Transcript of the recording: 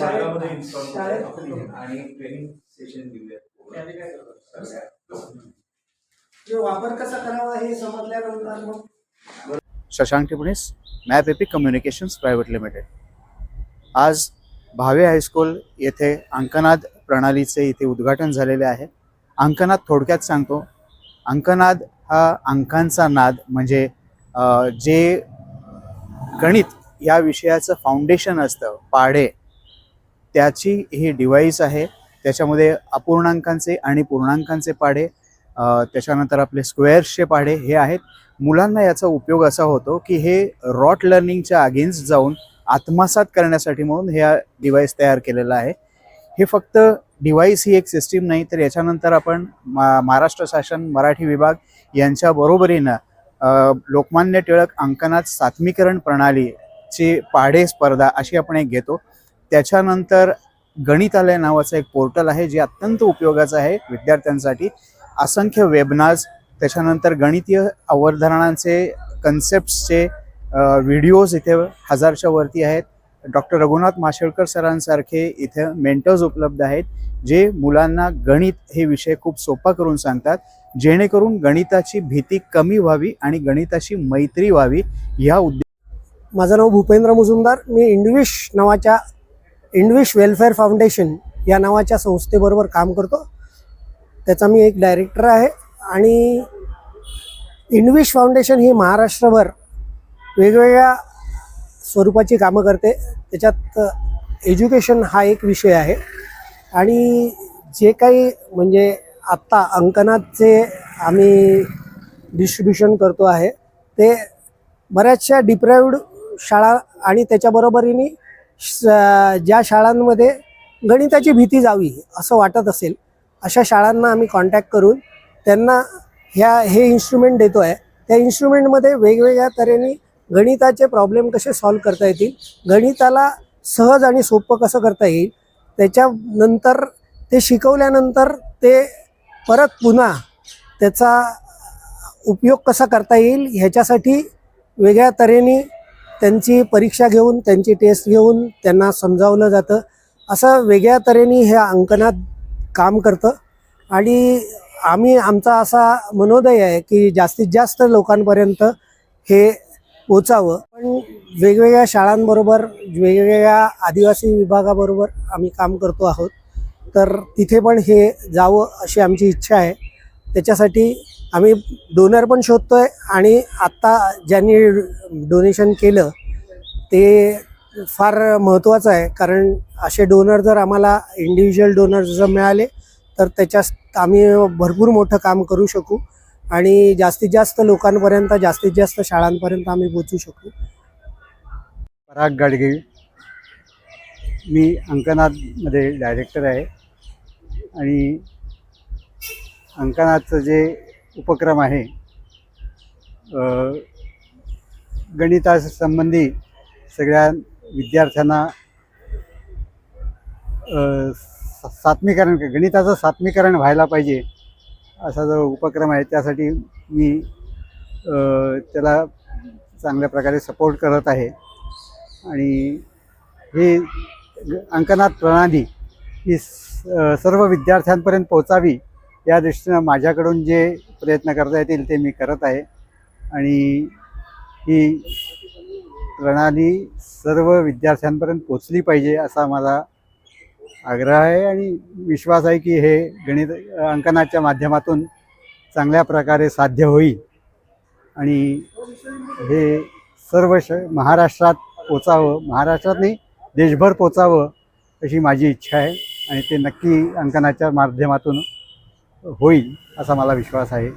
वर्गामध्ये install शाळेत- आणि ट्रेनिंग सेशन देऊया जो वापर कसा करावा हे समजल्यानंतर मग? Shashank Tipnis map epic communications private limited. आज भावे हायस्कूल येथे अंकनाद प्रणालीचे इथे उद्घाटन झालेले आहे. अंकनाद थोडक्यात सांगतो. अंकनाद हा अंकांचा नाद म्हणजे अ, जे गणित या विषयाचं फाउंडेशन असतं पाढे. त्याची ही डिव्हाइस आहे. त्याच्यामध्ये अपूर्णांकांचे आणि पूर्णांकांचे पाढे त्याच्यानंतर आपले स्क्वेअर्सचे पाढे हे आहेत. मुलांना याचा उपयोग असा होतो की हे रॉट लर्निंगच्या अगेन्स्ट जाऊन आत्मसात करण्यासाठी म्हणून हे डिवाईस तयार केलेलं आहे. हे फक्त डिव्हाइस ही एक सिस्टीम नाही तर याच्यानंतर आपण मा महाराष्ट्र शासन मराठी विभाग यांच्या बरोबरीनं लोकमान्य टिळक अंकनात सात्मीकरण प्रणालीची पाढे स्पर्धा अशी आपण एक घेतो. त्याच्यानंतर गणितालय नावाचं एक पोर्टल आहे जे अत्यंत उपयोगाचं आहे विद्यार्थ्यांसाठी. असंख्य वेबनार्स त्याच्यानंतर गणितीय अवधारणांचे कन्सेप्ट्सचे व्हिडिओज इथे हजारच्या वरती आहेत. डॉक्टर रघुनाथ माशेळकर सरांसारखे इथे मेंटर्स उपलब्ध आहेत जे मुलांना गणित हे विषय खूप सोपा करून सांगतात. जेणेकरून गणिताची भीती कमी व्हावी आणि गणिताची मैत्री व्हावी ह्या उद्देश माझं नाव भूपेंद्र मुजुमदार. मी इंडविश नावाच्या इंडविश वेलफेअर फाउंडेशन या नावाच्या संस्थेबरोबर काम करतो. त्याचा मी एक डायरेक्टर आहे आणि इंडविश फाउंडेशन ही महाराष्ट्रभर वेगवेगळ्या स्वरूपाची कामं करते. त्याच्यात एज्युकेशन हा एक विषय आहे. आणि जे काही म्हणजे आत्ता अंकनाथचे आम्ही डिस्ट्रीब्युशन करतो आहे ते बऱ्याचशा डिप्राईव्ड शाळा आणि त्याच्याबरोबरीने श- ज्या शाळांमध्ये गणिताची भीती जावी असं वाटत असेल अशा शाळांना आम्ही कॉन्टॅक्ट करून त्यांना ह्या हे इन्स्ट्रुमेंट देतो आहे त्या इन्स्ट्रुमेंटमध्ये वेगवेगळ्या तऱ्हेने गणिताचे प्रॉब्लेम कसे सॉल्व करता येतील? गणिताला सहज आणि सोपं कसं करता येईल? त्याच्यानंतर ते शिकवल्यानंतर ते परत पुन्हा त्याचा उपयोग कसा करता येईल ह्याच्यासाठी वेगळ्या तऱ्हेने त्यांची परीक्षा घेऊन त्यांची टेस्ट घेऊन त्यांना समजावलं जातं. असं वेगळ्या तऱ्हेने हे अंकनात काम करतं. आणि आम्ही आमचा असा मनोदय आहे की जास्तीत जास्त लोकांपर्यंत हे पोचावं. पण वेगवेगळ्या शाळांबरोबर वेगवेगळ्या आदिवासी विभागाबरोबर आम्ही काम करतो आहोत. तर तिथे पण हे जावं अशी आमची इच्छा आहे. त्याच्यासाठी आम्ही डोनर पण शोधतोय आणि आत्ता ज्यांनी डोनेशन केलं ते फार महत्त्वाचं आहे. कारण असे डोनर जर आम्हाला इंडिव्हिज्युअल डोनर जर मिळाले तर त्याच्यात आम्ही भरपूर मोठं काम करू शकू. आणि जास्तीत जास्त लोकांपर्यंत जास्तीत जास्त शाळांपर्यंत आम्ही पोचू शकू. पराग गाडगे. मी अंकनाथमध्ये डायरेक्टर आहे. आणि अंकनाथचं जे उपक्रम आहे गणितासंबंधी सगळ्या विद्यार्थ्यांना सात्मीकरण गणिताचं सात्मीकरण व्हायला पाहिजे. असा जो उपक्रम आहे त्यासाठी मी त्याला चांगल्या प्रकारे सपोर्ट करत आहे. आणि ही अंकनात प्रणाली ही स- सर्व विद्यार्थ्यांपर्यंत पोचावी या दृष्टीनं माझ्याकडून जे प्रयत्न करता येतील ते मी करत आहे. आणि ही प्रणाली सर्व विद्यार्थ्यांपर्यंत पोचली पाहिजे असा मला आग्रह आहे आणि विश्वास आहे की हे गणित अंकनाच्या माध्यमातून चांगल्या प्रकारे साध्य होईल. आणि हे सर्व श महाराष्ट्रात पोचावं महाराष्ट्रात नाही देशभर पोचावं अशी माझी इच्छा आहे आणि ते नक्की अंकनाच्या माध्यमातून होईल असा मला विश्वास आहे.